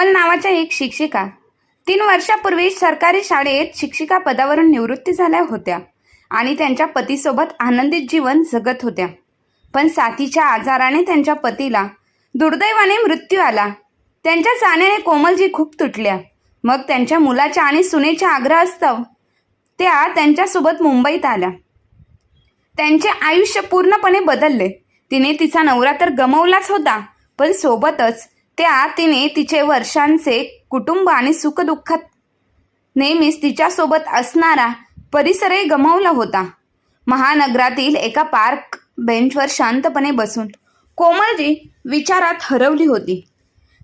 कोमल नावाच्या एक शिक्षिका. तीन वर्षापूर्वी सरकारी शाळेत शिक्षिका पदावरून निवृत्ती झाल्या होत्या आणि त्यांच्या पतीसोबत आनंदित जीवन जगत होत्या. पण साथीच्या आजाराने त्यांच्या पतीला दुर्दैवाने मृत्यू आला. त्यांच्या जाण्याने कोमलजी खूप तुटल्या. मग त्यांच्या मुलाच्या आणि सुनेच्या आग्रहास्तव त्या त्यांच्यासोबत मुंबईत आल्या. त्यांचे आयुष्य पूर्णपणे बदलले. तिने तिचा नवरा तर गमवलाच होता पण सोबतच त्या तिने तिचे वर्षांचे कुटुंब आणि सुखदुःखात नेहमीच तिच्यासोबत असणारा परिसरही गमावला होता. महानगरातील एका पार्क बेंचवर शांतपणे बसून कोमलजी विचारात हरवली होती.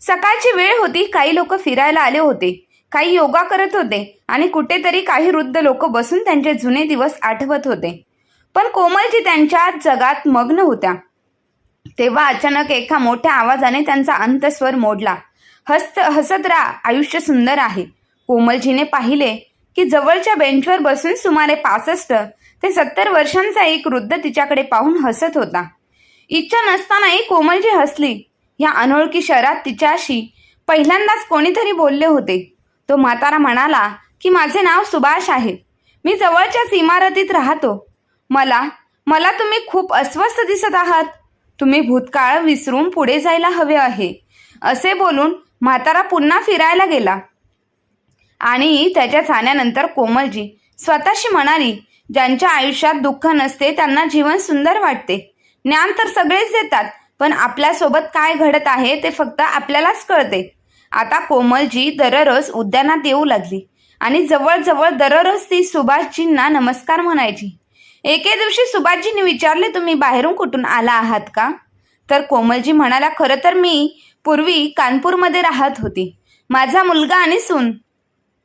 सकाळची वेळ होती काही लोक फिरायला आले होते काही योगा करत होते आणि कुठेतरी काही वृद्ध लोक बसून त्यांचे जुने दिवस आठवत होते. पण कोमलजी त्यांच्या जगात मग्न होत्या. तेव्हा अचानक एका मोठ्या आवाजाने त्यांचा अंतस्वर मोडला. हस्त हसत राहा आयुष्य सुंदर आहे. कोमलजीने पाहिले की जवळच्या बेंचवर बसून सुमारे पासष्ट ते सत्तर वर्षांचा एक वृद्ध तिच्याकडे पाहून हसत होता. इच्छा नसतानाही कोमलजी हसली. या अनोळखी शहरात तिच्याशी पहिल्यांदाच कोणीतरी बोलले होते. तो म्हातारा म्हणाला की माझे नाव सुभाष आहे. मी जवळच्याच इमारतीत राहतो. मला मला तुम्ही खूप अस्वस्थ दिसत आहात. तुम्ही भूतकाळ विसरून पुढे जायला हवे आहे. असे बोलून म्हातारा पुन्हा फिरायला गेला. आणि त्याच्या जाण्यानंतर कोमलजी स्वतःशी म्हणाली ज्यांच्या आयुष्यात दुःख नसते त्यांना जीवन सुंदर वाटते. ज्ञान तर सगळेच देतात पण आपल्यासोबत काय घडत आहे ते फक्त आपल्यालाच कळते. आता कोमलजी दररोज उद्यानात येऊ लागली आणि जवळजवळ दररोज ती सुभाषजींना नमस्कार म्हणायची. एके दिवशी सुभाषजीने विचारले तुम्ही बाहेरून कुठून आला आहात का? तर कोमलजी म्हणाला खरं तर मी पूर्वी कानपूरमध्ये राहत होती. माझा मुलगा आणि सून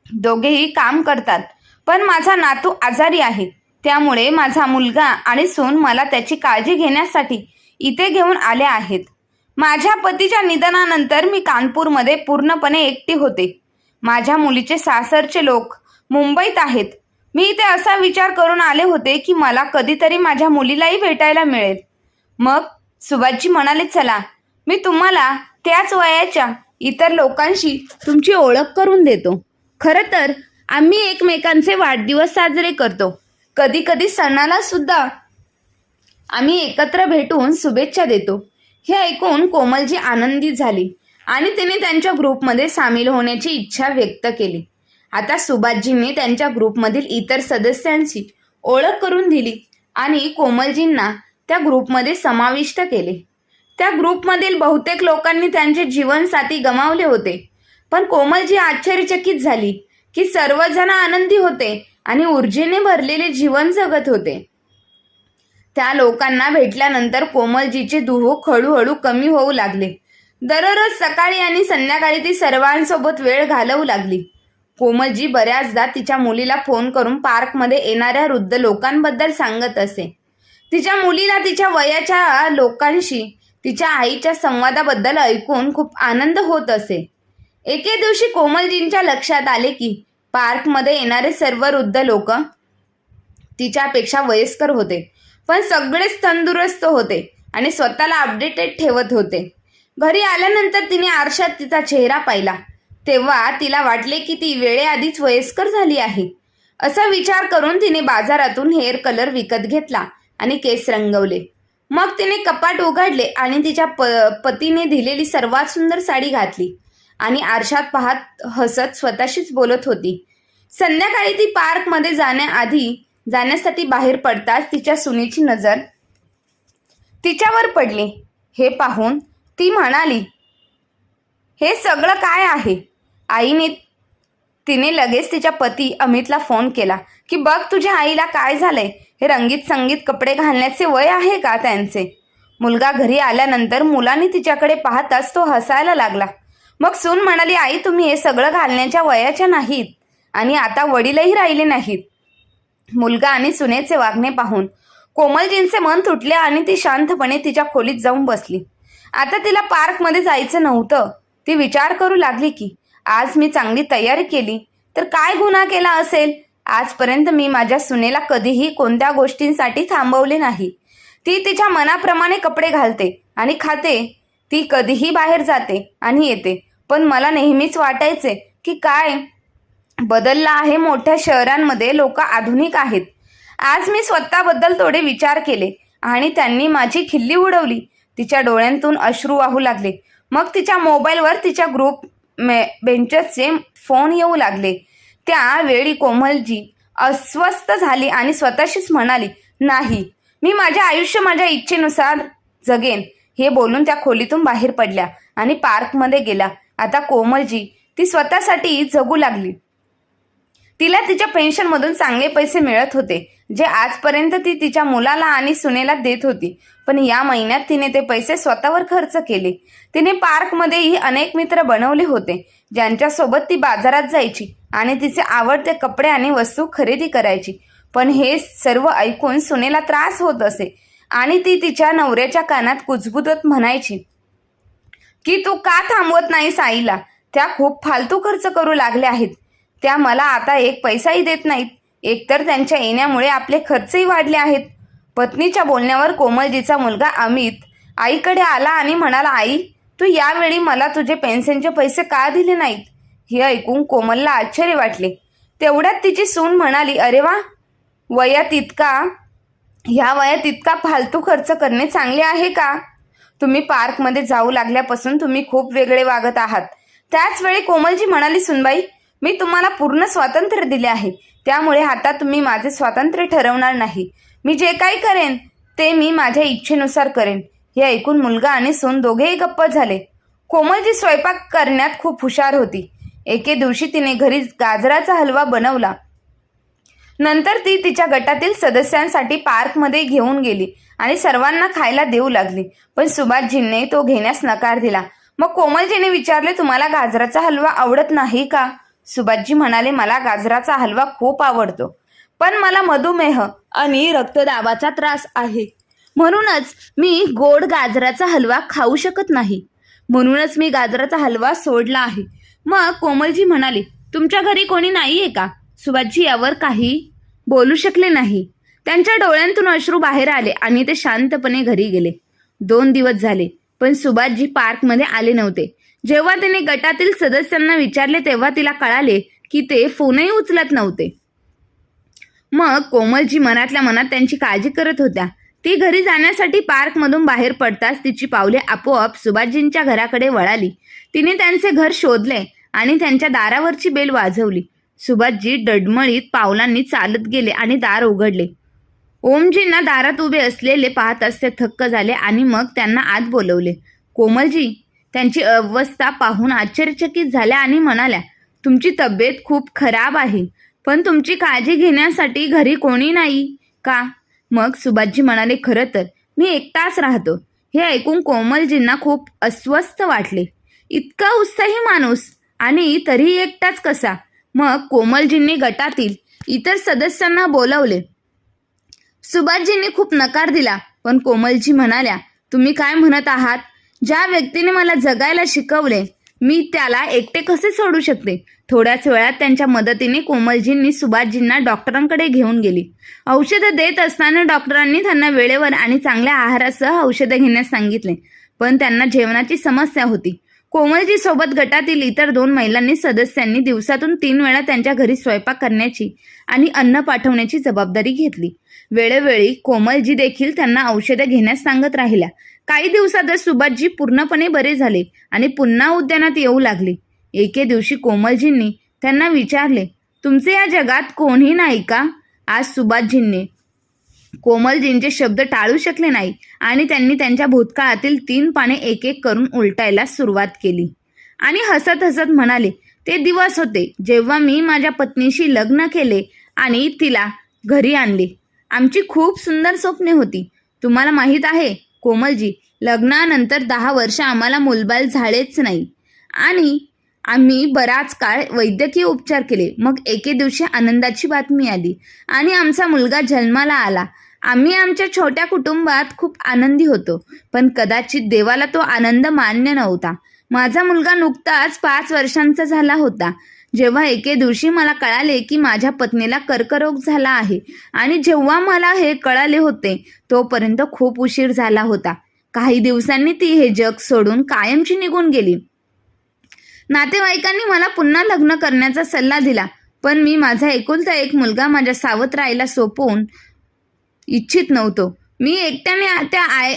दोघेही काम करतात पण माझा नातू आजारी आहे. त्यामुळे माझा मुलगा आणि सून मला त्याची काळजी घेण्यासाठी इथे घेऊन आले आहेत. माझ्या पतीच्या निधनानंतर मी कानपूरमध्ये पूर्णपणे एकटी होते. माझ्या मुलीचे सासरचे लोक मुंबईत आहेत. मी इथे असा विचार करून आले होते की मला कधीतरी माझ्या मुलीलाही भेटायला मिळेल. मग सुभाषजी म्हणाले चला मी तुम्हाला त्याच वयाच्या इतर लोकांशी तुमची ओळख करून देतो. खरं तर आम्ही एकमेकांचे वाढदिवस साजरे करतो. कधी कधी सणाला सुद्धा आम्ही एकत्र भेटून शुभेच्छा देतो. हे ऐकून कोमलजी आनंदी झाली आणि तिने त्यांच्या ग्रुपमध्ये सामील होण्याची इच्छा व्यक्त केली. आता सुभाषजींनी त्यांच्या ग्रुपमधील इतर सदस्यांची ओळख करून दिली आणि कोमलजींना त्या ग्रुपमध्ये समाविष्ट केले. त्या ग्रुपमधील बहुतेक लोकांनी त्यांचे जीवनसाथी गमावले होते. पण कोमलजी आश्चर्यचकित झाली की सर्वजण आनंदी होते आणि ऊर्जेने भरलेले जीवन जगत होते. त्या लोकांना भेटल्यानंतर कोमलजीचे दुःख हळूहळू कमी होऊ लागले. दररोज सकाळी आणि संध्याकाळी ती सर्वांसोबत वेळ घालवू लागली. कोमलजी बऱ्याचदा तिच्या मुलीला फोन करून पार्कमध्ये येणाऱ्या वृद्ध लोकांबद्दल सांगत असे. तिच्या मुलीला तिच्या वयाच्या लोकांशी तिच्या आईच्या संवादाबद्दल ऐकून खूप आनंद होत असे. एके दिवशी कोमलजींच्या लक्षात आले की पार्कमध्ये येणारे सर्व वृद्ध लोक तिच्यापेक्षा वयस्कर होते पण सगळेच तंदुरुस्त होते आणि स्वतःला अपडेटेड ठेवत होते. घरी आल्यानंतर तिने आरशात तिचा चेहरा पाहिला. तेव्हा तिला वाटले की ती वेळेआधीच वयस्कर झाली आहे. असा विचार करून तिने बाजारातून हेअर कलर विकत घेतला आणि केस रंगवले. मग तिने कपाट उघडले आणि तिच्या प पतीने दिलेली सर्वात सुंदर साडी घातली आणि आरशात पाहत हसत स्वतःशीच बोलत होती. संध्याकाळी ती पार्कमध्ये जाण्याआधी जाण्यासाठी बाहेर पडताच तिच्या सुनेची नजर तिच्यावर पडली. हे पाहून ती म्हणाली हे सगळं काय आहे? आईने तिने लगेच तिच्या पती अमितला फोन केला की बघ तुझ्या आईला काय झालंय? हे रंगीत संगीत कपडे घालण्याचे वय आहे का त्यांचे? मुलगा घरी आल्यानंतर मुलाने तिच्याकडे पाहताच तो हसायला लागला. मग सून म्हणाली आई तुम्ही हे सगळं घालण्याच्या वयाच्या नाहीत आणि आता वडीलही राहिले नाहीत. मुलगा आणि सुनेचे वागणे पाहून कोमलजींचे मन तुटले आणि ती शांतपणे तिच्या खोलीत जाऊन बसली. आता तिला पार्कमध्ये जायचं नव्हतं. ती विचार करू लागली की आज मी चांगली तयारी केली. तर काय गुन्हा केला असेल? आजपर्यंत मी माझ्या सुनेला कधीही कोणत्या गोष्टींसाठी थांबवले नाही. ती तिच्या मनाप्रमाणे कपडे घालते आणि खाते. ती कधीही बाहेर जाते आणि येते. पण मला नेहमीच वाटायचे की काय बदलला आहे मोठ्या शहरांमध्ये लोक आधुनिक आहेत. आज मी स्वतःबद्दल थोडे विचार केले आणि त्यांनी माझी खिल्ली उडवली. तिच्या डोळ्यांतून अश्रू वाहू लागले. मग तिच्या मोबाईलवर तिच्या ग्रुप मे बेंचर्सचे फोन येऊ लागले. त्यावेळी कोमलजी अस्वस्थ झाली आणि स्वतःशीच म्हणाली नाही मी माझे आयुष्य माझ्या इच्छेनुसार जगेन. हे बोलून त्या खोलीतून बाहेर पडल्या आणि पार्कमध्ये गेल्या आता कोमलजी ती स्वतःसाठी जगू लागली. तिला तिच्या पेन्शनमधून चांगले पैसे मिळत होते जे आजपर्यंत ती तिच्या मुलाला आणि सुनेला देत होती. पण या महिन्यात तिने ते पैसे स्वतःवर खर्च केले. तिने पार्कमध्येही अनेक मित्र बनवले होते ज्यांच्यासोबत ती बाजारात जायची आणि तिचे आवडते कपडे आणि वस्तू खरेदी करायची. पण हे सर्व ऐकून सुनेला त्रास होत असे आणि ती तिच्या नवऱ्याच्या कानात कुजबुजत म्हणायची की तू का थांबवत नाहीस आईला? त्या खूप फालतू खर्च करू लागल्या आहेत. त्या मला आता एक पैसाही देत नाहीत. एकतर त्यांच्या येण्यामुळे आपले खर्चही वाढले आहेत. पत्नीच्या बोलण्यावर कोमलजीचा मुलगा अमित आईकडे आला आणि म्हणाला आई तू यावेळी मला तुझे पेन्शनचे पैसे का दिले नाहीत? हे ऐकून कोमलला आश्चर्य वाटले. तेवढ्यात तिची सून म्हणाली अरे वा वयात इतका ह्या वयात इतका फालतू खर्च करणे चांगले आहे का? तुम्ही पार्कमध्ये जाऊ लागल्यापासून तुम्ही खूप वेगळे वागत आहात. त्याच वेळी कोमलजी म्हणाली सुनबाई मी तुम्हाला पूर्ण स्वातंत्र्य दिले आहे. त्यामुळे आता तुम्ही माझे स्वातंत्र्य ठरवणार नाही. मी जे काही करेन ते मी माझ्या इच्छेनुसार करेन. हे ऐकून मुलगा आणि सून दोघेही गप्प झाले. कोमलजी स्वयंपाक करण्यात खूप हुशार होती. एके दिवशी तिने घरी गाजराचा हलवा बनवला. नंतर ती तिच्या गटातील सदस्यांसाठी पार्कमध्ये घेऊन गेली आणि सर्वांना खायला देऊ लागली. पण सुभाषजींनी तो घेण्यास नकार दिला. मग कोमलजीने विचारले तुम्हाला गाजराचा हलवा आवडत नाही का? सुभाषजी म्हणाले मला गाजराचा हलवा खूप आवडतो पण मला मधुमेह आणि रक्तदाबाचा त्रास आहे. म्हणूनच मी गोड गाजराचा हलवा खाऊ शकत नाही. म्हणूनच मी गाजराचा हलवा सोडला आहे. मग कोमलजी म्हणाले तुमच्या घरी कोणी नाहीये का? सुभाषजी यावर काही बोलू शकले नाही. त्यांच्या डोळ्यांतून अश्रू बाहेर आले आणि ते शांतपणे घरी गेले. दोन दिवस झाले पण सुभाषजी पार्कमध्ये आले नव्हते. जेव्हा तिने गटातील सदस्यांना विचारले तेव्हा तिला कळाले की ते फोनही उचलत नव्हते. मग कोमलजी मनातल्या मनात त्यांची काळजी करत होत्या. ती घरी जाण्यासाठी पार्कमधून बाहेर पडताच तिची पावले आपोआप सुभाषजींच्या घराकडे वळाली. तिने त्यांचे घर शोधले आणि त्यांच्या दारावरची बेल वाजवली. सुभाषजी डडमळीत पावलांनी चालत गेले आणि दार उघडले. ओमजींना दारात उभे असलेले पाहत असते थक्क झाले आणि मग त्यांना आत बोलवले. कोमलजी त्यांची अवस्था पाहून आश्चर्यचकित झाल्या आणि म्हणाल्या तुमची तब्येत खूप खराब आहे पण तुमची काळजी घेण्यासाठी घरी कोणी नाही का? मग सुभाषजी म्हणाले खरं तर मी एकटाच राहतो. हे ऐकून कोमलजींना खूप अस्वस्थ वाटले. इतका उत्साही माणूस आणि तरीही एकटाच कसा? मग कोमलजींनी गटातील इतर सदस्यांना बोलावले. सुभाषजींनी खूप नकार दिला पण कोमलजी म्हणाल्या तुम्ही काय म्हणत आहात? ज्या व्यक्तीने मला जगायला शिकवले मी त्याला एकटे कसे सोडू शकते? थोड्याच वेळात त्यांच्या मदतीने कोमलजींनी सुभाषजींना डॉक्टरांकडे घेऊन गेली. औषधं देत असताना डॉक्टरांनी त्यांना वेळेवर आणि चांगल्या आहारासह औषधं घेण्यास सांगितले पण त्यांना जेवणाची समस्या होती. कोमलजी सोबत गटातील इतर दोन महिलांनी सदस्यांनी दिवसातून तीन वेळा त्यांच्या घरी स्वयंपाक करण्याची आणि अन्न पाठवण्याची जबाबदारी घेतली. वेळोवेळी कोमलजी देखील त्यांना औषधं घेण्यास सांगत राहिल्या. काही दिवसातच सुभाषजी पूर्णपणे बरे झाले आणि पुन्हा उद्यानात येऊ लागले. एके दिवशी कोमलजींनी त्यांना विचारले तुमचे या जगात कोणी नाही का? आज सुभाषजींनी कोमलजींचे शब्द टाळू शकले नाही आणि त्यांनी त्यांच्या भूतकाळातील तीन पाने एक एक करून उलटायला सुरुवात केली. आणि हसत हसत म्हणाले ते दिवस होते जेव्हा मी माझ्या पत्नीशी लग्न केले आणि तिला घरी आणले. आमची खूप सुंदर स्वप्ने होती. तुम्हाला माहीत आहे कोमलजी लग्नानंतर दहा वर्ष आम्हाला मुलबाल झालेच नाही. आणि आम्ही बराच काळ वैद्यकीय उपचार केले. मग एके दिवशी आनंदाची बातमी आली आणि आमचा मुलगा जन्माला आला. आम्ही आमच्या छोट्या कुटुंबात खूप आनंदी होतो पण कदाचित देवाला तो आनंद मान्य नव्हता. माझा मुलगा नुकताच पाच वर्षांचा झाला होता. जेव्हा एके दिवशी मला कळाले की माझ्या पत्नीला कर्करोग झाला आहे आणि जेव्हा मला हे कळाले होते तोपर्यंत खूप उशीर झाला होता. काही दिवसांनी ती हे जग सोडून कायमची निघून गेली. नातेवाईकांनी मला पुन्हा लग्न करण्याचा सल्ला दिला पण मी माझा एकुलता एक मुलगा माझ्या सावत्र आईला सोपवून इच्छित नव्हतो. मी एकट्याने त्या आय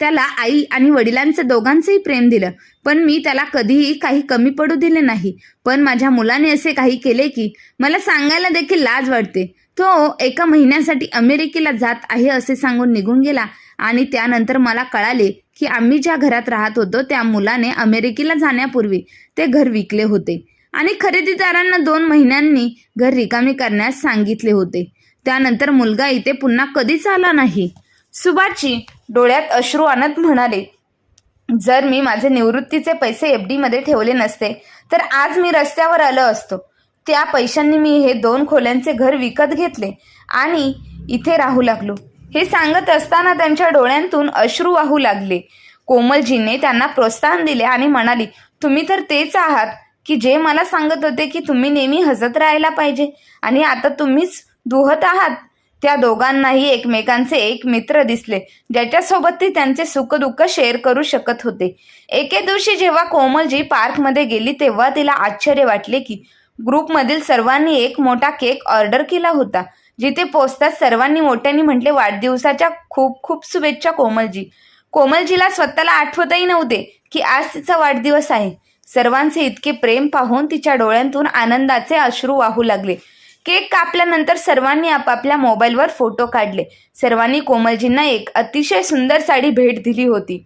त्याला आई आणि वडिलांचं दोघांचंही प्रेम दिलं. पण मी त्याला कधीही काही कमी पडू दिले नाही. पण माझ्या मुलाने असे काही केले की मला सांगायला देखील लाज वाटते. तो एका महिन्यासाठी अमेरिकेला जात आहे असे सांगून निघून गेला आणि त्यानंतर मला कळाले की आम्ही ज्या घरात राहत होतो त्या मुलाने अमेरिकेला जाण्यापूर्वी ते घर विकले होते आणि खरेदीदारांना दोन महिन्यांनी घर रिकामी करण्यास सांगितले होते. त्यानंतर मुलगा इथे पुन्हा कधीच आला नाही. सुभाषची डोळ्यात अश्रू आणत म्हणाले जर मी माझे निवृत्तीचे पैसे एफ डीमध्ये ठेवले नसते तर आज मी रस्त्यावर आलो असतो. त्या पैशांनी मी हे दोन खोल्यांचे घर विकत घेतले आणि इथे राहू लागलो. हे सांगत असताना त्यांच्या डोळ्यांतून अश्रू वाहू लागले. कोमलजीने त्यांना प्रोत्साहन दिले आणि म्हणाली तुम्ही तर तेच आहात की जे मला सांगत होते की तुम्ही नेहमी हसत राहायला पाहिजे आणि आता तुम्हीच दुहत आहात. त्या दोघांनाही एकमेकांचे एक मित्र दिसले. ज्याच्यासोबत ती त्यांचे सुखदुःख शेअर करू शकत होते. एके दिवशी जेव्हा कोमलजी पार्कमध्ये गेली तेव्हा तिला आश्चर्य वाटले की ग्रुपमधील सर्वांनी एक मोठा केक ऑर्डर केला होता. जिथे पोचताच सर्वांनी मोठ्यांनी म्हटले वाढदिवसाच्या खूप खूप शुभेच्छा कोमलजी. कोमलजीला स्वतःला आठवतही नव्हते की आज तिचा वाढदिवस आहे. सर्वांचे इतके प्रेम पाहून तिच्या डोळ्यांतून आनंदाचे अश्रू वाहू लागले. केक कापल्यानंतर सर्वांनी आपापल्या मोबाईलवर फोटो काढले. सर्वांनी कोमलजींना एक अतिशय सुंदर साडी भेट दिली होती.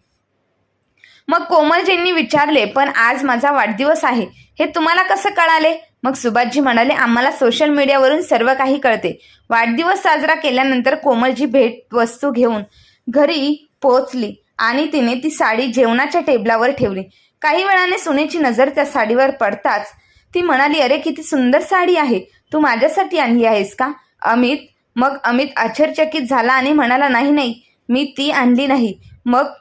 मग कोमलजींनी विचारले पण आज माझा वाढदिवस आहे. हे तुम्हाला कसं कळाले? मग सुभाषजी म्हणाले आम्हाला सोशल मीडियावरून सर्व काही कळते. वाढदिवस साजरा केल्यानंतर कोमलजी भेट वस्तू घेऊन घरी पोहोचली आणि तिने ती साडी जेवणाच्या टेबलावर ठेवली. काही वेळाने सुनेची नजर त्या साडीवर पडताच ती म्हणाली अरे किती सुंदर साडी आहे. तू माझ्यासाठी आणली आहेस का? अमित मग अमित आश्चर्यचकित झाला आणि म्हणाला नाही नाही मी ती आणली नाही. मग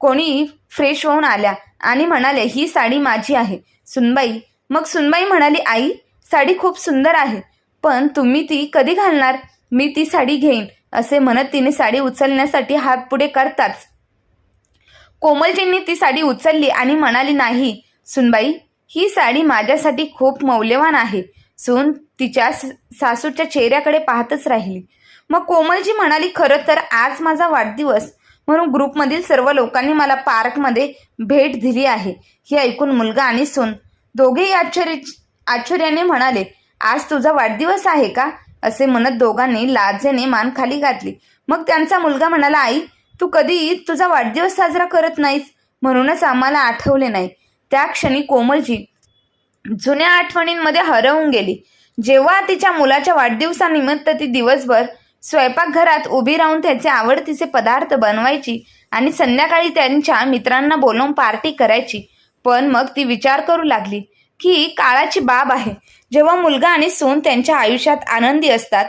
कोणी फ्रेश होऊन आल्या आणि म्हणाले ही साडी माझी आहे. सुनबाई मग सुनबाई म्हणाली आई साडी खूप सुंदर आहे पण तुम्ही ती कधी घालणार? मी ती साडी घेईन. असे म्हणत तिने साडी उचलण्यासाठी हात पुढे करताच कोमलजींनी ती साडी उचलली आणि म्हणाली नाही सुनबाई ही साडी माझ्यासाठी खूप मौल्यवान आहे. सून तिच्या सासूच्या चेहऱ्याकडे पाहतच राहिली. मग कोमलजी म्हणाली खरं तर आज माझा वाढदिवस. म्हणून ग्रुपमधील सर्व लोकांनी मला पार्कमध्ये भेट दिली आहे. हे ऐकून मुलगा आणि सून दोघेही आश्चर्य आश्चर्याने म्हणाले आज तुझा वाढदिवस आहे का? असे म्हणत दोघांनी लाजेने मान खाली घातली. मग त्यांचा मुलगा म्हणाला आई तू कधी तुझा वाढदिवस साजरा करत नाहीस. म्हणूनच आम्हाला आठवले नाही. त्या क्षणी कोमलजी जुन्या आठवणींमध्ये हरवून गेली. जेव्हा तिच्या मुलाच्या वाढदिवसानिमित्त ती दिवसभर स्वयंपाकघरात उभी राहून त्याचे आवडतीचे पदार्थ बनवायची आणि संध्याकाळी त्यांच्या मित्रांना बोलवून पार्टी करायची पण मग ती विचार करू लागली की काळाची बाब आहे. जेव्हा मुलगा आणि सून त्यांच्या आयुष्यात आनंदी असतात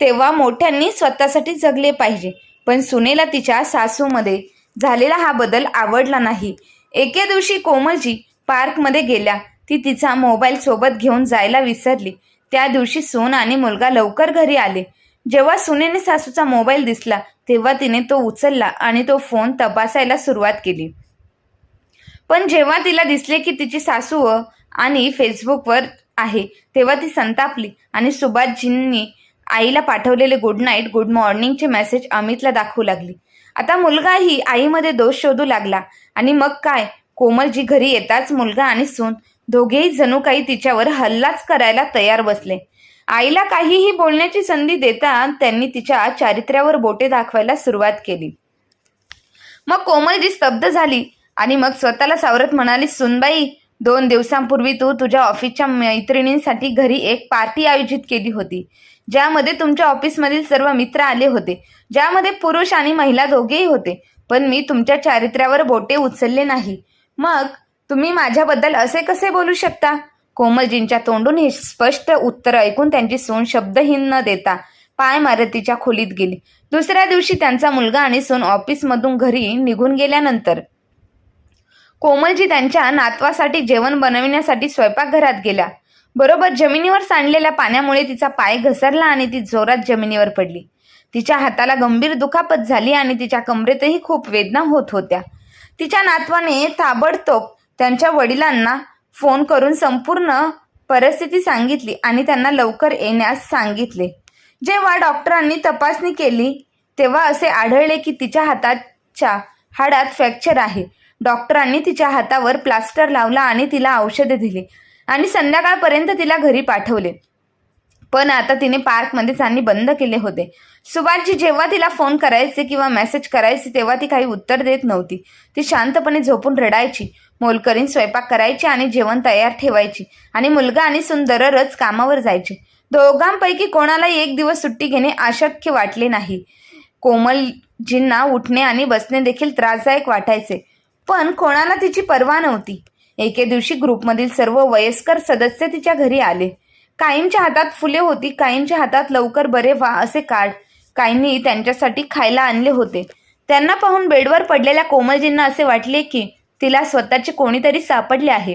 तेव्हा मोठ्यांनी स्वतःसाठी जगले पाहिजे. पण सुनेला तिच्या सासूमध्ये झालेला हा बदल आवडला नाही. एके दिवशी कोमलजी पार्कमध्ये गेल्या. ती तिचा मोबाईल सोबत घेऊन जायला विसरली. त्या दिवशी सून आणि मुलगा लवकर घरी आले. जेव्हा सुनेने सासूचा मोबाईल दिसला तेव्हा तिने तो उचलला आणि तो फोन तपासायला सुरुवात केली. पण जेव्हा तिला दिसले की तिची सासू आणि फेसबुकवर आहे तेव्हा ती संतापली आणि सुभाषजींनी आईला पाठवलेले गुड नाईट गुड मॉर्निंगचे मेसेज अमितला दाखवू लागली. आता मुलगाही आईमध्ये दोष शोधू लागला आणि मग काय? कोमलजी घरी येताच मुलगा आणि सून दोघेही जणू काही तिच्यावर हल्लाच करायला तयार बसले. आईला काहीही बोलण्याची संधी देता त्यांनी तिच्या चारित्र्यावर बोटे दाखवायला सुरुवात केली. मग कोमलजी स्तब्ध झाली आणि मग स्वतःला सावरत म्हणाली सुनबाई दोन दिवसांपूर्वी तू तुझ्या ऑफिसच्या मैत्रिणींसाठी घरी एक पार्टी आयोजित केली होती ज्यामध्ये तुमच्या ऑफिसमधील सर्व मित्र आले होते ज्यामध्ये पुरुष आणि महिला दोघेही होते पण मी तुमच्या चारित्र्यावर बोटे उचलले नाही. मग तुम्ही माझ्याबद्दल असे कसे बोलू शकता? कोमलजींच्या तोंडून हे स्पष्ट उत्तर ऐकून त्यांची सोन शब्दहीन न देता पाय मारतीच्या खोलीत गेली. दुसऱ्या दिवशी त्यांचा मुलगा आणि सोन ऑफिसमधून घरी निघून गेल्यानंतर कोमलजी त्यांच्या नातवासाठी जेवण बनविण्यासाठी स्वयंपाकघरात गेल्या. बरोबर जमिनीवर सांडलेल्या पाण्यामुळे तिचा पाय घसरला आणि ती जोरात जमिनीवर पडली. तिच्या हाताला गंभीर दुखापत झाली आणि तिच्या कमरेतही खूप वेदना होत होत्या. तिच्या नातवाने ताबडतोब त्यांच्या वडिलांना फोन करून संपूर्ण परिस्थिती सांगितली आणि त्यांना लवकर येण्यास सांगितले. जेव्हा डॉक्टरांनी तपासणी केली तेव्हा असे आढळले की तिच्या हाताच्या हाडात फ्रॅक्चर आहे. डॉक्टरांनी तिच्या हातावर प्लास्टर लावला आणि तिला औषधे दिली आणि संध्याकाळपर्यंत तिला घरी पाठवले. पण आता तिने पार्कमध्ये जाणे बंद केले होते. सुभाषजी जेव्हा तिला फोन करायचे किंवा मेसेज करायचे तेव्हा ती काही उत्तर देत नव्हती. ती शांतपणे झोपून रडायची. मोलकरीन स्वयंपाक करायची आणि जेवण तयार ठेवायची. आणि मुलगा आणि सून कामावर जायचे. दोघांपैकी कोणालाही एक दिवस सुट्टी घेणे अशक्य वाटले नाही. कोमलजींना उठणे आणि बसणे देखील त्रासदायक वाटायचे. पण कोणाला तिची पर्वा नव्हती. एके दिवशी ग्रुपमधील सर्व वयस्कर सदस्य तिच्या घरी आले. काहींच्या हातात फुले होती काहींच्या हातात लवकर बरे व्हा असे कार्ड काहींनी त्यांच्यासाठी खायला आणले होते. त्यांना पाहून बेडवर पडलेल्या कोमलजींना असे वाटले की तिला स्वतःचे कोणीतरी सापडले आहे.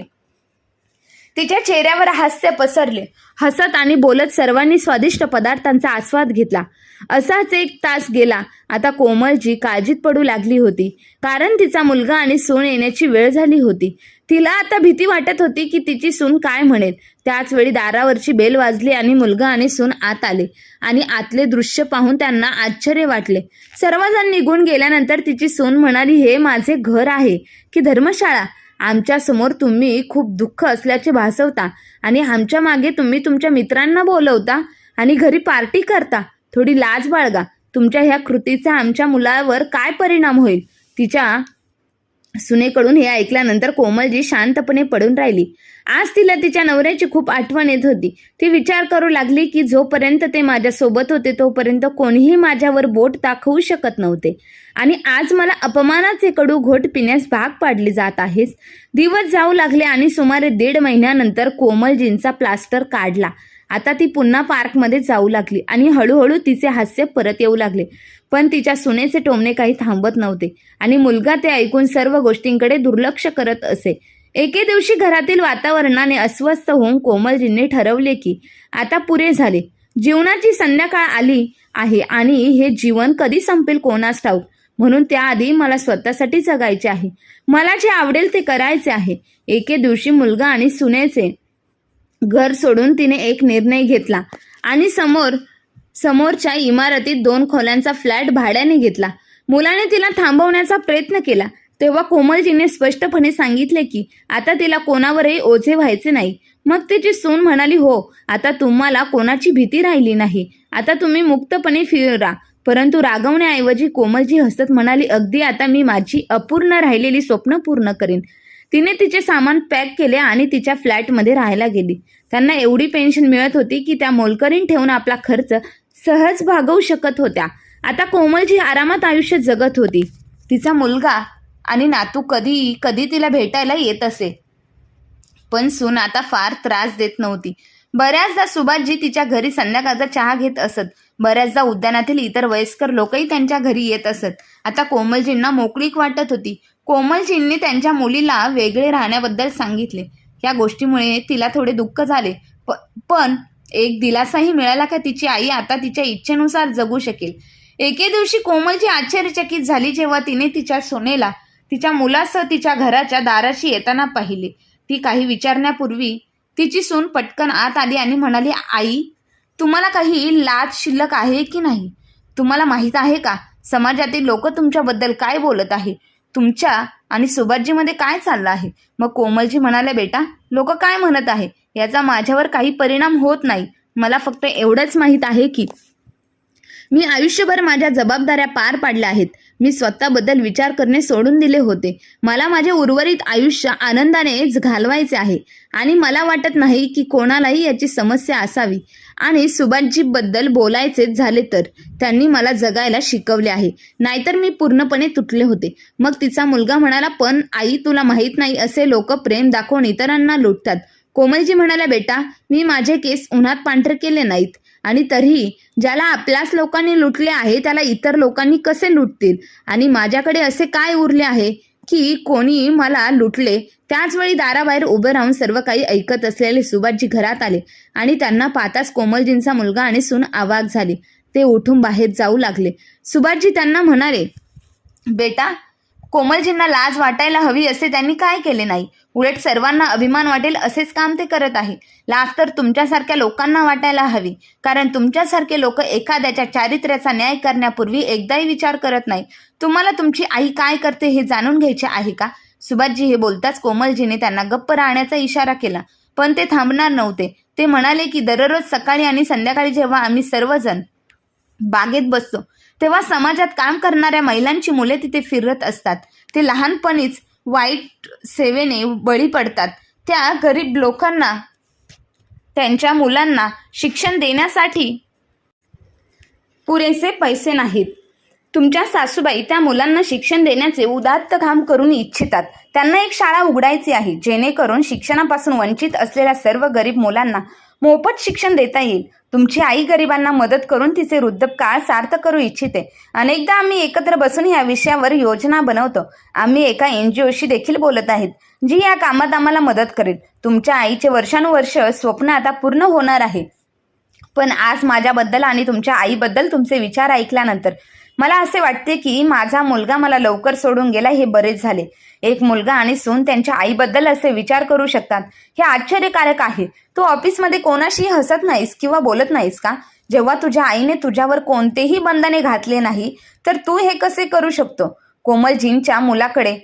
तिच्या चेहऱ्यावर हास्य पसरले. हसत आणि बोलत सर्वांनी स्वादिष्ट पदार्थांचा आस्वाद घेतला. असाच एक तास गेला. आता कोमलजी काळजीत पडू लागली होती. कारण तिचा मुलगा आणि सून येण्याची वेळ झाली होती. तिला आता भीती वाटत होती की तिची सून काय म्हणेल. त्याच वेळी दारावरची बेल वाजली आणि मुलगा आणि सून आत आले. आणि आतले दृश्य पाहून त्यांना आश्चर्य वाटले. सर्वजण निघून गेल्यानंतर तिची सून म्हणाली हे माझे घर आहे की धर्मशाळा? आमच्यासमोर तुम्ही खूप दुःख असल्याचे भासवता. आणि आमच्या मागे तुम्ही तुमच्या मित्रांना बोलवता आणि घरी पार्टी करता. थोडी लाज बाळगा. तुमच्या ह्या कृतीचा आमच्या मुलावर काय परिणाम होईल? तिच्या सुनेकडून हे ऐकल्यानंतर कोमलजी शांतपणे पडून राहिली. आज तिला तिच्या नवऱ्याची खूप आठवण येत होती. ती विचार करू लागली की जोपर्यंत ते माझ्यासोबत होते तोपर्यंत कोणीही माझ्यावर बोट दाखवू शकत नव्हते. आणि आज मला अपमानाचे कडू घोट पिण्यास भाग पाडली जात आहेस. दिवस जाऊ लागले आणि सुमारे दीड महिन्यानंतर कोमलजींचा प्लास्टर काढला. आता ती पुन्हा पार्कमध्ये जाऊ लागली आणि हळूहळू तिचे हास्य परत येऊ लागले. पण तिच्या सुनेचे टोमणे काही थांबत नव्हते. आणि मुलगा ते ऐकून सर्व गोष्टींकडे दुर्लक्ष करत असे. एके दिवशी घरातील वातावरणाने अस्वस्थ होऊन कोमलजींनी ठरवले की आता पुरे झाले. जीवनाची संध्याकाळ आली आहे आणि हे जीवन कधी संपेल कोणास ठाऊक? म्हणून त्याआधी मला स्वतःसाठी जगायचे आहे. मला जे आवडेल ते करायचे आहे. एके दिवशी मुलगा आणि सुनेचे घर सोडून तिने एक निर्णय घेतला. आणि समोर समोरच्या इमारतीत दोन खोल्यांचा फ्लॅट भाड्याने घेतला. मुलाने तिला थांबवण्याचा प्रयत्न केला. तेव्हा कोमलजीने स्पष्टपणे सांगितले की आता तिला कोणावरही ओझे व्हायचे नाही. मग तिची सून म्हणाली हो आता तुम्हाला कोणाची भीती राहिली नाही. आता तुम्ही मुक्तपणे फिरा. परंतु रागवण्याऐवजी कोमलजी हसत म्हणाली अगदी आता मी माझी अपूर्ण राहिलेली स्वप्न पूर्ण करेन. तिने तिचे सामान पॅक केले आणि तिच्या फ्लॅटमध्ये राहायला गेली. त्यांना एवढी पेन्शन मिळत होती की त्या मोलकरीण ठेवून आपला खर्च सहज भागवू शकत होत्या. आता कोमलजी आरामात आयुष्य जगत होती. तिचा मुलगा आणि नातू कधी कधी तिला भेटायला येत असे. पण सून आता फार त्रास देत नव्हती. बऱ्याचदा सुभाषजी तिच्या घरी संध्याकाळचा चहा घेत असत. बऱ्याचदा उद्यानातील इतर वयस्कर लोकही त्यांच्या घरी येत असत. आता कोमलजींना मोकळीक वाटत होती. कोमलजींनी त्यांच्या मुलीला वेगळे राहण्याबद्दल सांगितले. या गोष्टीमुळे तिला थोडे दुःख झाले. प पण एक दिलासाही मिळाला का तिची आई आता तिच्या इच्छेनुसार जगू शकेल. एके दिवशी कोमलजी आश्चर्यचकित झाली जेव्हा तिने तिच्या सोनेला तिच्या मुलासह तिच्या घराच्या दाराशी येताना पाहिले. ती काही विचारण्यापूर्वी तिची सून पटकन आत आली आणि म्हणाली आई तुम्हाला काही लाज शिल्लक आहे की नाही? तुम्हाला माहीत आहे का? समाजातील लोक तुमच्याबद्दल काय बोलत आहे? तुमच्या आणि सुभाषजीमध्ये काय चाललं आहे? मग कोमलजी म्हणाले बेटा लोक काय म्हणत आहे? याचा माझ्यावर काही परिणाम होत नाही. मला फक्त एवढंच माहीत आहे की मी आयुष्यभर माझ्या जबाबदाऱ्या पार पाडल्या आहेत. मी स्वतःबद्दल विचार करणे सोडून दिले होते. मला माझे उर्वरित आयुष्य आनंदाने घालवायचे आहे आणि मला वाटत नाही की कोणालाही याची समस्या असावी. आणि सुभाषजीबद्दल बोलायचेच झाले तर त्यांनी मला जगायला शिकवले आहे. नाहीतर मी पूर्णपणे तुटले होते. मग तिचा मुलगा म्हणाला पण आई तुला माहीत नाही असे लोक प्रेम दाखवून इतरांना लुटतात. कोमलजी म्हणाल्या बेटा मी माझे केस उन्हात पांढरे केले नाहीत. आणि तरीही ज्याला आपल्याच लोकांनी लुटले आहे त्याला इतर लोकांनी कसे लुटतील? आणि माझ्याकडे असे काय उरले आहे की कोणी मला लुटले? त्याचवेळी दाराबाहेर उभं राहून सर्व काही ऐकत असलेले सुभाषजी घरात आले. आणि त्यांना पाहताच कोमलजींचा मुलगा आणि सून आवाग झाली. ते उठून बाहेर जाऊ लागले. सुभाषजी त्यांना म्हणाले बेटा कोमलजींना लाज वाटायला हवी असे त्यांनी काय केले नाही? उलट सर्वांना अभिमान वाटेल असेच काम ते करत आहे लाज तर तुमच्यासारख्या लोकांना वाटायला हवी. कारण तुमच्यासारखे लोक एखाद्याच्या चारित्र्याचा न्याय करण्यापूर्वी एकदाही विचार करत नाही. तुम्हाला तुमची आई काय करते हे जाणून घ्यायचे आहे का? सुभाषजी हे बोलताच कोमलजीने त्यांना गप्प राहण्याचा इशारा केला. पण ते थांबणार नव्हते. ते म्हणाले की दररोज सकाळी आणि संध्याकाळी जेव्हा आम्ही सर्वजण बागेत बसतो तेव्हा समाजात काम करणाऱ्या महिलांची मुले तिथे फिरत असतात. ते लहानपणीच वाईट सेवेने बळी पडतात. त्या गरीब लोकांना त्यांच्या मुलांना शिक्षण देण्यासाठी पुरेसे पैसे नाहीत. तुमच्या सासूबाई त्या मुलांना शिक्षण देण्याचे उदात्त काम करून इच्छितात. त्यांना एक शाळा उघडायची आहे जेणेकरून शिक्षणापासून वंचित असलेल्या सर्व गरीब मुलांना मोफत शिक्षण देता येईल. तुमची आई गरिबांना मदत करून तिचे वृद्धकाळ सार्थ करू इच्छिते. अनेकदा आम्ही एकत्र बसून या विषयावर योजना बनवतो. आम्ही एका एन जी ओशी देखील बोलत आहेत जी या कामात आम्हाला मदत करेल. तुमच्या आईचे वर्षानुवर्ष स्वप्न आता पूर्ण होणार आहे. पण आज माझ्याबद्दल आणि तुमच्या आईबद्दल तुमचे विचार ऐकल्यानंतर मला असे वाटते की माझा मुलगा मला लवकर सोडून गेला हे बरेच झाले. एक मुलगा आणि सून त्यांच्या आईबद्दल असे विचार करू शकतात. हे आश्चर्यकारक आहे. तू ऑफिसमध्ये कोणाशीही हसत नाहीस किंवा बोलत नाहीस का? जेव्हा तुझ्या आईने तुझ्यावर कोणतेही बंधने घातले नाही तर तू हे कसे करू शकतो? कोमलजींच्या मुलाकडे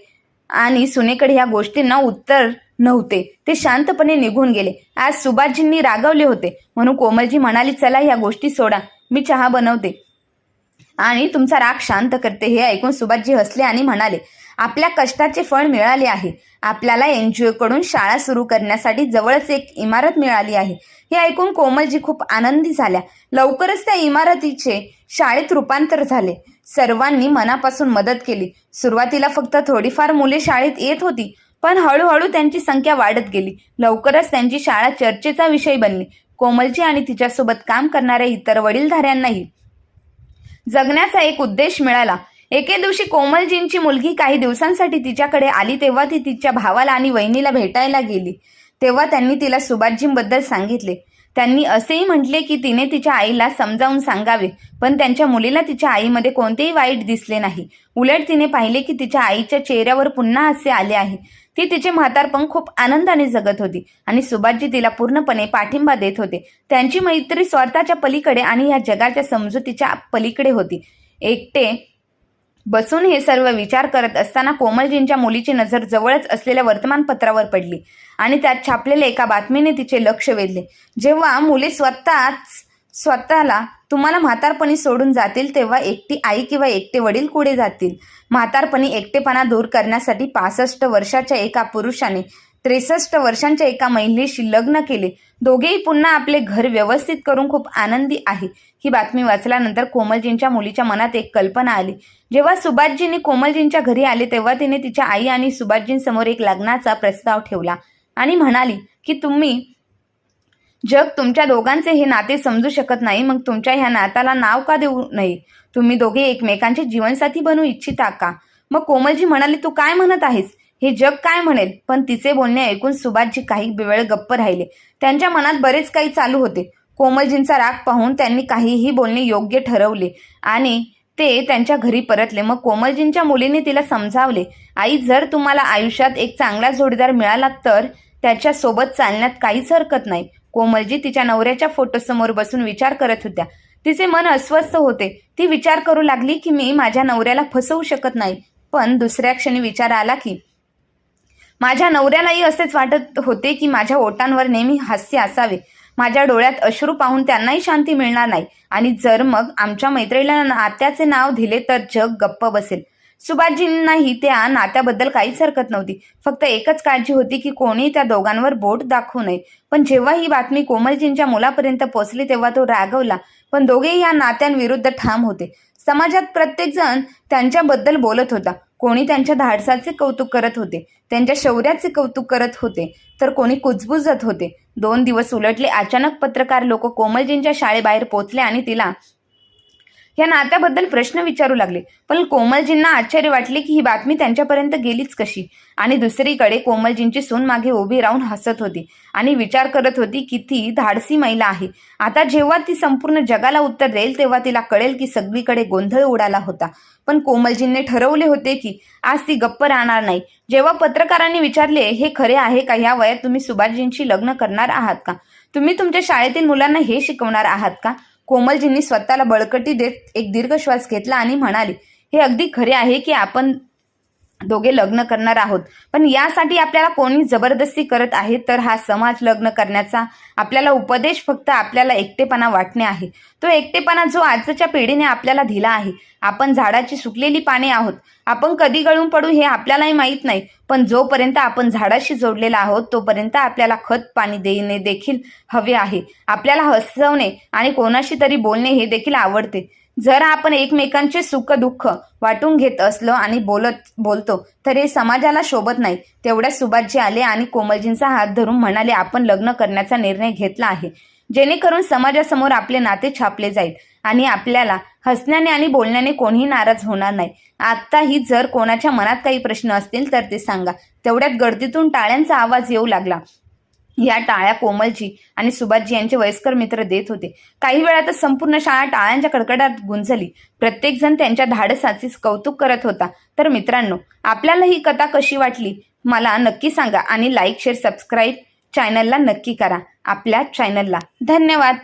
आणि सुनेकडे या गोष्टींना उत्तर नव्हते. ते शांतपणे निघून गेले. आज सुभाषजींनी रागवले होते. म्हणून कोमलजी म्हणाली चला या गोष्टी सोडा. मी चहा बनवते. आणि तुमचा राग शांत करते हे ऐकून सुभाषजी हसले आणि म्हणाले आपल्या कष्टाचे फळ मिळाले आहे. आपल्याला एन जी ओकडून शाळा सुरू करण्यासाठी जवळच एक इमारत मिळाली आहे. हे ऐकून कोमलजी खूप आनंदी झाल्या. लवकरच त्या इमारतीचे शाळेत रूपांतर झाले. सर्वांनी मनापासून मदत केली. सुरुवातीला फक्त थोडीफार मुले शाळेत येत होती पण हळूहळू त्यांची संख्या वाढत गेली. लवकरच त्यांची शाळा चर्चेचा विषय बनली. कोमलजी आणि तिच्यासोबत काम करणाऱ्या इतर वडीलधाऱ्यांनाही जगण्याचा एक उद्देश मिळाला. एके दिवशी कोमलजींची मुलगी काही दिवसांसाठी तिच्याकडे आली तेव्हा ती तिच्या भावाला आणि वहिनीला भेटायला गेली. तेव्हा त्यांनी तिला सुभाषजींबद्दल सांगितले. त्यांनी असेही म्हटले की तिने तिच्या आईला समजावून सांगावे पण त्यांच्या मुलीला तिच्या आईमध्ये कोणतेही वाईट दिसले नाही. उलट तिने पाहिले की तिच्या आईच्या चेहऱ्यावर पुन्हा असे आले आहे. ती तिचे म्हातारपण खूप आनंदाने जगत होती आणि सुभाषजी तिला पूर्णपणे पाठिंबा देत होते. त्यांची मैत्री स्वार्थाच्या पलीकडे आणि या जगाच्या समजुतीच्या पलीकडे होती. एकटे बसून हे सर्व विचार करत असताना कोमलजींच्या मुलीची नजर जवळच असलेल्या वर्तमानपत्रावर पडली आणि त्यात छापलेल्या एका बातमीने तिचे लक्ष वेधले. जेव्हा मुले स्वतःच स्वतःला तुम्हाला म्हातारपणी सोडून जातील तेव्हा एकटी आई किंवा एकटे वडील कुठे जातील? म्हातारपणी एकटेपणा दूर करण्यासाठी पासष्ट वर्षाच्या एका पुरुषाने त्रेसष्ट वर्षांच्या एका महिलेशी लग्न केले. दोघेही पुन्हा आपले घर व्यवस्थित करून खूप आनंदी आहे. ही बातमी वाचल्यानंतर कोमलजींच्या मुलीच्या मनात एक कल्पना आली. जेव्हा सुभाषजींनी कोमलजींच्या घरी आले तेव्हा तिने तिच्या आई आणि सुभाषजींसमोर एक लग्नाचा प्रस्ताव ठेवला आणि म्हणाली की तुम्ही जग तुमच्या दोघांचे हे नाते समजू शकत नाही मग तुमच्या ह्या नात्याला नाव का देऊ नये? तुम्ही दोघे एकमेकांचे जीवनसाथी बनू इच्छिता का? मग कोमलजी म्हणाली तू काय म्हणत आहेस? हे जग काय म्हणेल? पण तिचे बोलणे ऐकून सुभाषजी काही वेळ गप्प राहिले. त्यांच्या मनात बरेच काही चालू होते. कोमलजींचा राग पाहून त्यांनी काहीही बोलणे योग्य ठरवले आणि ते त्यांच्या घरी परतले. मग कोमलजींच्या मुलीने तिला समजावले आई जर तुम्हाला आयुष्यात एक चांगला जोडीदार मिळाला तर त्याच्यासोबत चालण्यात काहीच हरकत नाही. कोमलजी तिच्या नवऱ्याच्या फोटोसमोर बसून विचार करत होत्या. तिचे मन अस्वस्थ होते. ती विचार करू लागली की मी माझ्या नवऱ्याला फसवू शकत नाही. पण दुसऱ्या क्षणी विचार आला की माझ्या नवऱ्यालाही असेच वाटत होते की माझ्या ओटांवर नेहमी हास्य असावे. माझ्या डोळ्यात अश्रू पाहून त्यांनाही शांती मिळणार नाही. आणि जर मग आमच्या मैत्रिणीला नात्याचे नाव दिले तर जग गप्प बसेल. सुभाषजींनाही त्या नात्याबद्दल काहीच हरकत नव्हती. फक्त एकच काळजी होती की कोणी त्या दोघांवर बोट दाखवू नये. पण जेव्हा ही बातमी कोमलजींच्या मुलापर्यंत पोहोचली तेव्हा तो रागवला. पण दोघेही या नात्यांविरुद्ध ठाम होते. समाजात प्रत्येकजण त्यांच्याबद्दल बोलत होता. कोणी त्यांच्या धाडसाचे कौतुक करत होते. त्यांच्या शौर्याचे कौतुक करत होते. तर कोणी कुजबुजत होते. दोन दिवस उलटले. अचानक पत्रकार लोक कोमलजींच्या शाळेबाहेर पोचले आणि तिला या नात्याबद्दल प्रश्न विचारू लागले. पण कोमलजींना आश्चर्य वाटले की ही बातमी त्यांच्यापर्यंत गेलीच कशी? आणि दुसरीकडे कोमलजींची सून मागे उभी राहून हसत होती आणि विचार करत होती की ती धाडसी महिला आहे. आता जेव्हा ती संपूर्ण जगाला उत्तर देईल तेव्हा तिला कळेल की सगळीकडे गोंधळ उडाला होता. पण कोमलजींनी ठरवले होते की आज ती गप्प राहणार नाही. जेव्हा पत्रकारांनी विचारले हे खरे आहे का? या वयात तुम्ही सुभाषजींशी लग्न करणार आहात का? तुम्ही तुमच्या शाळेतील मुलांना हे शिकवणार आहात का? कोमलजींनी स्वतःला बळकटी देत एक दीर्घ श्वास घेतला आणि म्हणाली हे अगदी खरे आहे की आपण दोघे लग्न करणार आहोत. पण यासाठी आपल्याला कोणी जबरदस्ती करत आहे तर हा समाज लग्न करण्याचा आपल्याला उपदेश फक्त आपल्याला एकटेपणा वाटणे आहे. तो एकटेपणा जो आजच्या पिढीने आपल्याला दिला आहे. आपण झाडाची सुकलेली पाने आहोत. आपण कधी गळून पडू हे आपल्यालाही माहीत नाही. पण जोपर्यंत आपण झाडाशी जोडलेला आहोत तोपर्यंत आपल्याला खत पाणी देणे देखील हवे आहे. आपल्याला हसवणे आणि कोणाशी तरी बोलणे हे देखील आवडते. जर आपण एकमेकांचे सुख दुःख वाटून घेत असलो आणि बोलत बोलतो तर हे समाजाला शोभत नाही. तेवढ्या सुभाषजी आले आणि कोमलजींचा हात धरून म्हणाले आपण लग्न करण्याचा निर्णय घेतला आहे. जेणेकरून समाजासमोर आपले नाते छापले जाईल आणि आपल्याला हसण्याने आणि बोलण्याने कोणीही नाराज होणार नाही. आत्ताही जर कोणाच्या मनात काही प्रश्न असतील तर ते सांगा. तेवढ्यात गर्दीतून टाळ्यांचा आवाज येऊ लागला. या टाळ्या कोमलजी आणि सुभाषजी यांचे वयस्कर मित्र देत होते. काही वेळातच संपूर्ण शाळा टाळ्यांच्या कडकडात गुंजली. प्रत्येकजण त्यांच्या धाडसाचीच कौतुक करत होता. तर मित्रांनो आपल्याला ही कथा कशी वाटली? मला नक्की सांगा आणि लाईक शेअर सबस्क्राईब चॅनलला नक्की करा. आपल्या चॅनलला धन्यवाद.